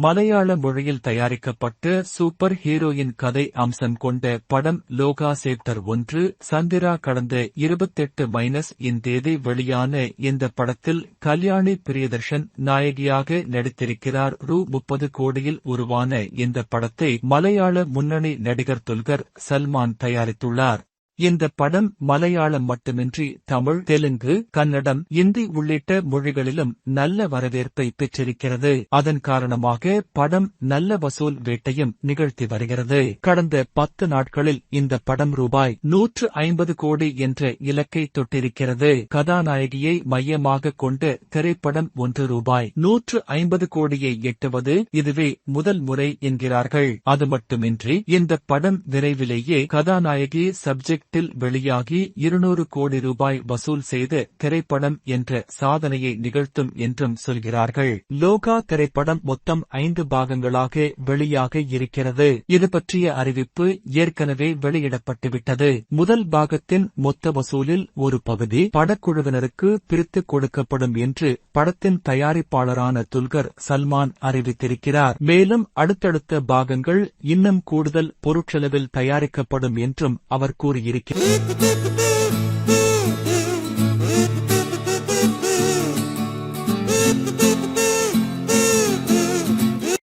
மலையாள மொழியில் தயாரிக்கப்பட்ட சூப்பர் ஹீரோயின் கதை அம்சம் கொண்ட படம் லோகா சேப்டர் ஒன்று சந்திரா கடந்த இருபத்தெட்டு மைனஸ் இன் தேதி வெளியான இந்த படத்தில் கல்யாணி பிரியதர்ஷன் நாயகியாக நடித்திருக்கிறார். ரூ முப்பது கோடியில் உருவான இந்த படத்தை மலையாள முன்னணி நடிகர் துல்கர் சல்மான் தயாரித்துள்ளார். இந்த படம் மலையாளம் மட்டுமின்றி தமிழ் தெலுங்கு கன்னடம் இந்தி உள்ளிட்ட மொழிகளிலும் நல்ல வரவேற்பை பெற்றிருக்கிறது. அதன் காரணமாக படம் நல்ல வசூல் வேட்டையும் நிகழ்த்தி வருகிறது. கடந்த பத்து நாட்களில் இந்த படம் ரூபாய் நூற்று ஐம்பது கோடி என்ற இலக்கை தொட்டிருக்கிறது. கதாநாயகியை மையமாக கொண்ட திரைப்படம் ஒன்று ரூபாய் நூற்று ஐம்பது கோடியை எட்டுவது இதுவே முதல் முறை என்கிறார்கள். அது மட்டுமின்றி இந்த படம் விரைவிலேயே கதாநாயகி சப்ஜெக்ட் நாட்டில் வெளியாகி இருநூறு கோடி ரூபாய் வசூல் செய்த திரைப்படம் என்ற சாதனையை நிகழ்த்தும் என்றும் சொல்கிறார்கள். லோகா திரைப்படம் மொத்தம் ஐந்து பாகங்களாக வெளியாக இருக்கிறது. இது பற்றிய அறிவிப்பு ஏற்கனவே வெளியிடப்பட்டுவிட்டது. முதல் பாகத்தின் மொத்த வசூலில் ஒரு பகுதி படக்குழுவினருக்கு பிரித்துக் கொடுக்கப்படும் என்று படத்தின் தயாரிப்பாளரான துல்கர் சல்மான் அறிவித்திருக்கிறார். மேலும் அடுத்தடுத்த பாகங்கள் இன்னும் கூடுதல் பொருட்செலவில் தயாரிக்கப்படும் என்றும் அவர் கூறியிருக்கிறார். American.